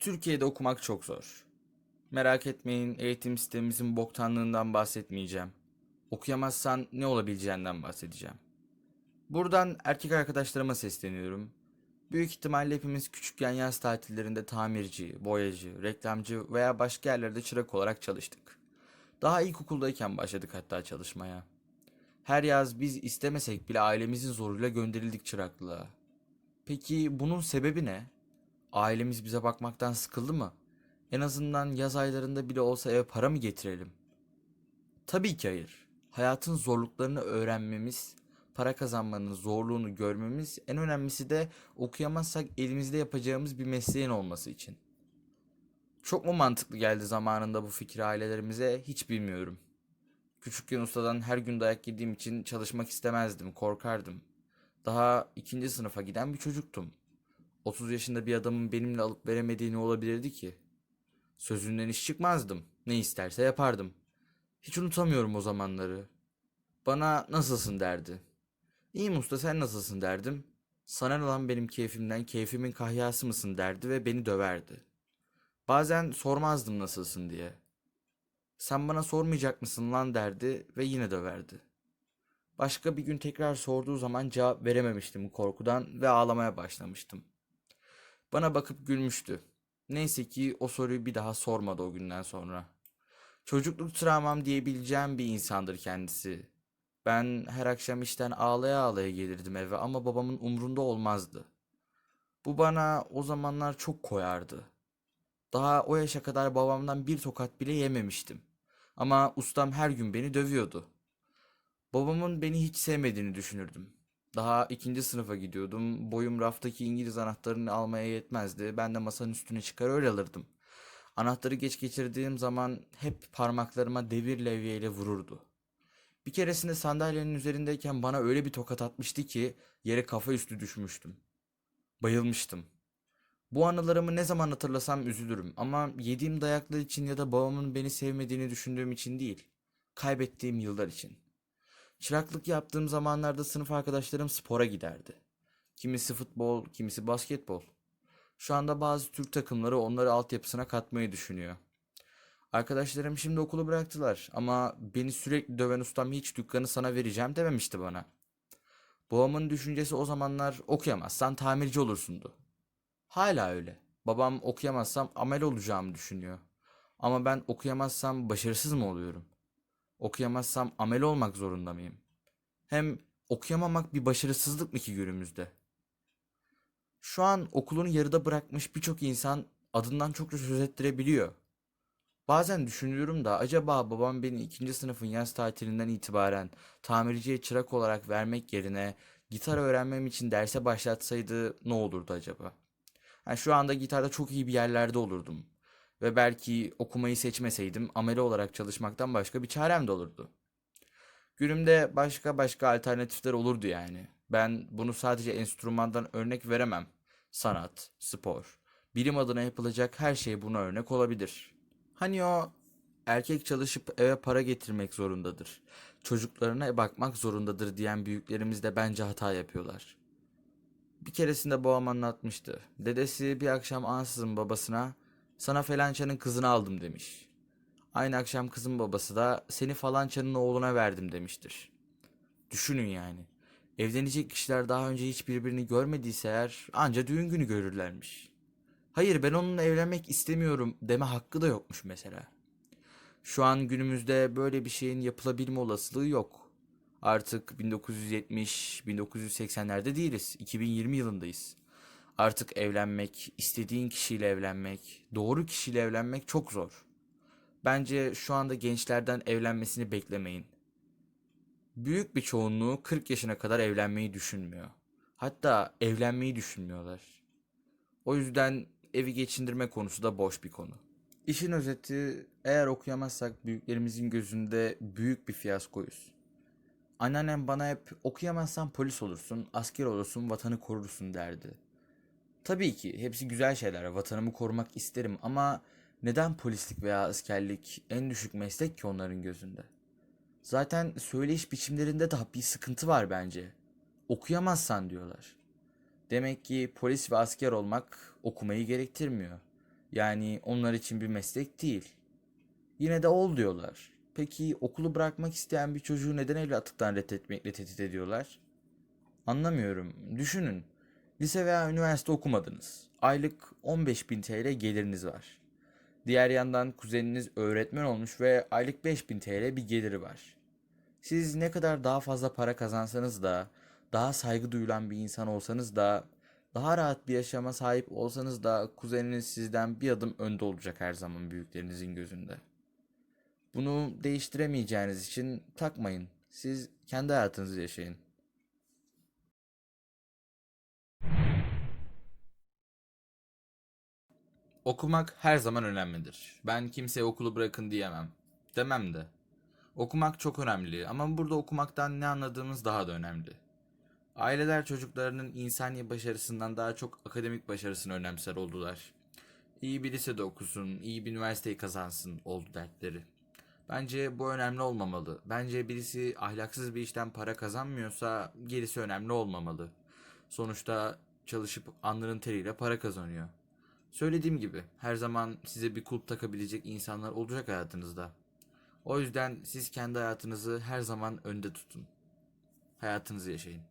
Türkiye'de okumak çok zor. Merak etmeyin eğitim sistemimizin boktanlığından bahsetmeyeceğim. Okuyamazsan ne olabileceğinden bahsedeceğim. Buradan erkek arkadaşlarıma sesleniyorum. Büyük ihtimalle hepimiz küçükken yaz tatillerinde tamirci, boyacı, reklamcı veya başka yerlerde çırak olarak çalıştık. Daha ilkokuldayken başladık hatta çalışmaya. Her yaz biz istemesek bile ailemizin zoruyla gönderildik çıraklığa. Peki bunun sebebi ne? Ailemiz bize bakmaktan sıkıldı mı? En azından yaz aylarında bile olsa eve para mı getirelim? Tabii ki hayır. Hayatın zorluklarını öğrenmemiz, para kazanmanın zorluğunu görmemiz, en önemlisi de okuyamazsak elimizde yapacağımız bir mesleğin olması için. Çok mu mantıklı geldi zamanında bu fikir ailelerimize hiç bilmiyorum. Küçükken ustadan her gün dayak yediğim için çalışmak istemezdim, korkardım. Daha ikinci sınıfa giden bir çocuktum. 30 yaşında bir adamın benimle alıp veremediği ne olabilirdi ki? Sözünden iş çıkmazdım. Ne isterse yapardım. Hiç unutamıyorum o zamanları. Bana nasılsın derdi. İyiyim usta sen nasılsın derdim. Sana ne lan benim keyfimden, keyfimin kahyası mısın derdi ve beni döverdi. Bazen sormazdım nasılsın diye. Sen bana sormayacak mısın lan derdi ve yine döverdi. Başka bir gün tekrar sorduğu zaman cevap verememiştim korkudan ve ağlamaya başlamıştım. Bana bakıp gülmüştü. Neyse ki o soruyu bir daha sormadı o günden sonra. Çocukluk travmam diyebileceğim bir insandır kendisi. Ben her akşam işten ağlaya ağlaya gelirdim eve ama babamın umrunda olmazdı. Bu bana o zamanlar çok koyardı. Daha o yaşa kadar babamdan bir tokat bile yememiştim. Ama ustam her gün beni dövüyordu. Babamın beni hiç sevmediğini düşünürdüm. Daha ikinci sınıfa gidiyordum. Boyum raftaki İngiliz anahtarını almaya yetmezdi. Ben de masanın üstüne çıkar öyle alırdım. Anahtarı geç geçirdiğim zaman hep parmaklarıma devir levyeyle vururdu. Bir keresinde sandalyenin üzerindeyken bana öyle bir tokat atmıştı ki yere kafa üstü düşmüştüm. Bayılmıştım. Bu anılarımı ne zaman hatırlasam üzülürüm ama yediğim dayaklar için ya da babamın beni sevmediğini düşündüğüm için değil, kaybettiğim yıllar için. Çıraklık yaptığım zamanlarda sınıf arkadaşlarım spora giderdi. Kimisi futbol, kimisi basketbol. Şu anda bazı Türk takımları onları altyapısına katmayı düşünüyor. Arkadaşlarım şimdi okulu bıraktılar ama beni sürekli döven ustam hiç dükkanı sana vereceğim dememişti bana. Babamın düşüncesi o zamanlar okuyamazsan tamirci olursundu. Hala öyle. Babam okuyamazsam amel olacağımı düşünüyor. Ama ben okuyamazsam başarısız mı oluyorum? Okuyamazsam amel olmak zorunda mıyım? Hem okuyamamak bir başarısızlık mı ki günümüzde? Şu an okulunu yarıda bırakmış birçok insan adından çokça söz ettirebiliyor. Bazen düşünüyorum da acaba babam beni ikinci sınıfın yaz tatilinden itibaren tamirciye çırak olarak vermek yerine gitar öğrenmem için derse başlatsaydı ne olurdu acaba? Yani şu anda gitarda çok iyi bir yerlerde olurdum. Ve belki okumayı seçmeseydim ameli olarak çalışmaktan başka bir çarem de olurdu. Günümde başka başka alternatifler olurdu yani. Ben bunu sadece enstrümandan örnek veremem. Sanat, spor, bilim adına yapılacak her şey buna örnek olabilir. Hani o erkek çalışıp eve para getirmek zorundadır. Çocuklarına bakmak zorundadır diyen büyüklerimiz de bence hata yapıyorlar. Bir keresinde babam anlatmıştı. Dedesi bir akşam ansızın babasına sana falançanın kızını aldım demiş. Aynı akşam kızın babası da seni falançanın oğluna verdim demiştir. Düşünün yani. Evlenecek kişiler daha önce hiç birbirini görmediyse eğer anca düğün günü görürlermiş. Hayır ben onunla evlenmek istemiyorum deme hakkı da yokmuş mesela. Şu an günümüzde böyle bir şeyin yapılabilme olasılığı yok. Artık 1970-1980'lerde değiliz. 2020 yılındayız. Artık evlenmek, istediğin kişiyle evlenmek, doğru kişiyle evlenmek çok zor. Bence şu anda gençlerden evlenmesini beklemeyin. Büyük bir çoğunluğu 40 yaşına kadar evlenmeyi düşünmüyor. Hatta evlenmeyi düşünmüyorlar. O yüzden evi geçindirme konusu da boş bir konu. İşin özeti eğer okuyamazsak büyüklerimizin gözünde büyük bir fiyaskoyuz. Anneannem bana hep okuyamazsan polis olursun, asker olursun, vatanı korursun derdi. Tabii ki hepsi güzel şeyler. Vatanımı korumak isterim ama neden polislik veya askerlik en düşük meslek ki onların gözünde? Zaten söyleyiş biçimlerinde de bir sıkıntı var bence. Okuyamazsan diyorlar. Demek ki polis ve asker olmak okumayı gerektirmiyor. Yani onlar için bir meslek değil. Yine de ol diyorlar. Peki okulu bırakmak isteyen bir çocuğu neden evlatlıktan reddetmekle tehdit ediyorlar? Anlamıyorum. Düşünün. Lise veya üniversite okumadınız. Aylık 15.000 TL geliriniz var. Diğer yandan kuzeniniz öğretmen olmuş ve aylık 5000 TL bir geliri var. Siz ne kadar daha fazla para kazansanız da, daha saygı duyulan bir insan olsanız da, daha rahat bir yaşama sahip olsanız da kuzeniniz sizden bir adım önde olacak her zaman büyüklerinizin gözünde. Bunu değiştiremeyeceğiniz için takmayın. Siz kendi hayatınızı yaşayın. Okumak her zaman önemlidir. Ben kimseye okulu bırakın diyemem. Demem de. Okumak çok önemli ama burada okumaktan ne anladığımız daha da önemli. Aileler çocuklarının insani başarısından daha çok akademik başarısını önemser oldular. İyi bir lisede okusun, iyi bir üniversiteyi kazansın oldu dertleri. Bence bu önemli olmamalı. Bence birisi ahlaksız bir işten para kazanmıyorsa gerisi önemli olmamalı. Sonuçta çalışıp alnının teriyle para kazanıyor. Söylediğim gibi her zaman size bir kulp takabilecek insanlar olacak hayatınızda. O yüzden siz kendi hayatınızı her zaman önde tutun. Hayatınızı yaşayın.